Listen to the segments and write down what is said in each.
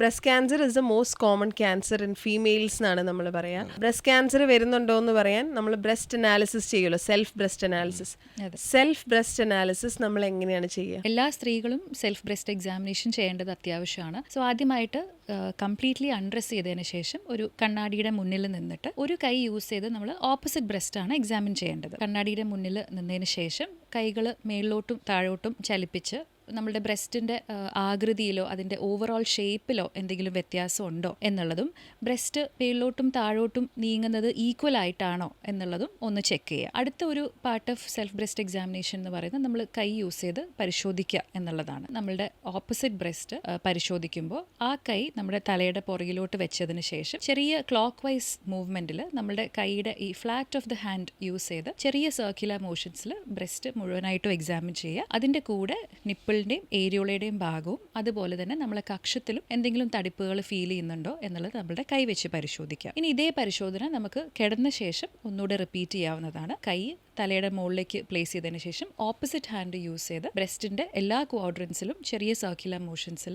Breast cancer is the most common cancer in females എന്നാണ് നമ്മൾ പറയാം. ബ്രസ്റ്റ് ക്യാൻസർ വരുന്നുണ്ടോ എന്ന് പറയാൻ നമ്മൾ ബ്രസ്റ്റ് അനാലിസിസ് ചെയ്യുമല്ലോ self breast analysis. Self breast analysis നമ്മൾ എങ്ങനെയാണ് ചെയ്യുക? എല്ലാ സ്ത്രീകളും സെൽഫ് ബ്രസ്റ്റ് എക്സാമിനേഷൻ ചെയ്യേണ്ടത് അത്യാവശ്യമാണ്. സോ ആദ്യമായിട്ട് കംപ്ലീറ്റ്ലി അൺഡ്രസ് ചെയ്തതിന് ശേഷം ഒരു കണ്ണാടിയുടെ മുന്നിൽ നിന്നിട്ട് ഒരു കൈ യൂസ് ചെയ്ത് നമ്മൾ ഓപ്പോസിറ്റ് ബ്രസ്റ്റ് ആണ് എക്സാമിൻ ചെയ്യേണ്ടത്. കണ്ണാടിയുടെ മുന്നിൽ നിന്നതിന് ശേഷം കൈകൾ മേളിലോട്ടും താഴോട്ടും ചലിപ്പിച്ച് നമ്മുടെ ബ്രസ്റ്റിന്റെ ആകൃതിയിലോ അതിന്റെ ഓവറോൾ ഷേപ്പിലോ എന്തെങ്കിലും വ്യത്യാസം ഉണ്ടോ എന്നുള്ളതും ബ്രസ്റ്റ് മേളിലോട്ടും താഴോട്ടും നീങ്ങുന്നത് ഈക്വൽ ആയിട്ടാണോ എന്നുള്ളതും ഒന്ന് ചെക്ക് ചെയ്യുക. അടുത്ത ഒരു part of self breast examination എന്ന് പറയുന്നത് നമ്മൾ കൈ യൂസ് ചെയ്ത് പരിശോധിക്കുക എന്നുള്ളതാണ്. നമ്മളുടെ ഓപ്പോസിറ്റ് ബ്രസ്റ്റ് പരിശോധിക്കുമ്പോൾ ആ കൈ നമ്മുടെ തലയുടെ പുറകിലോട്ട് വെച്ചതിന് ശേഷം ചെറിയ ക്ലോക്ക് വൈസ് മൂവ്മെന്റിൽ നമ്മുടെ കൈയുടെ ഈ flat of the hand use ചെയ്ത് ചെറിയ സർക്കുലർ മോഷൻസിൽ ബ്രസ്റ്റ് മുഴുവനായിട്ടും എക്സാമിൻ ചെയ്യുക. അതിന്റെ കൂടെ നിപ്പിളിന്റെയും ഏരിയോളയുടെയും ഭാഗവും അതുപോലെ തന്നെ നമ്മളെ കക്ഷത്തിലും എന്തെങ്കിലും തടിപ്പുകൾ ഫീൽ ചെയ്യുന്നുണ്ടോ എന്നുള്ളത് നമ്മുടെ കൈ വെച്ച് പരിശോധിക്കാം. ഇനി ഇതേ പരിശോധന നമുക്ക് കിടന്ന ശേഷം ഒന്നുകൂടെ റിപ്പീറ്റ് ചെയ്യാവുന്നതാണ്. കൈ തലയുടെ മുകളിലേക്ക് പ്ലേസ് ചെയ്തതിന് ശേഷം ഓപ്പോസിറ്റ് ഹാൻഡ് യൂസ് ചെയ്ത് ബ്രസ്റ്റിന്റെ എല്ലാ ക്വാഡ്രൻസിലും ചെറിയ സർക്കുലർ മോഷൻസിൽ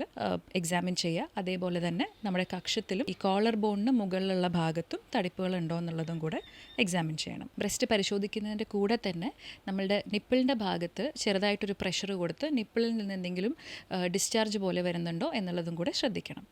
എക്സാമിൻ ചെയ്യുക. അതേപോലെ തന്നെ നമ്മുടെ കക്ഷത്തിലും ഈ കോളർ ബോണിന് മുകളിലുള്ള ഭാഗത്തും തടിപ്പുകൾ ഉണ്ടോ എന്നുള്ളതും കൂടെ എക്സാമിൻ ചെയ്യണം. ബ്രസ്റ്റ് പരിശോധിക്കുന്നതിന്റെ കൂടെ തന്നെ നമ്മളുടെ നിപ്പിളിന്റെ ഭാഗത്ത് ചെറുതായിട്ടൊരു പ്രഷർ കൊടുത്ത് നിപ്പിളിൽ നിന്ന് എന്തെങ്കിലും ഡിസ്ചാർജ് പോലെ വരുന്നുണ്ടോ എന്നുള്ളതും കൂടെ ശ്രദ്ധിക്കണം.